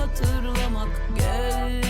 hatırlamak gelsin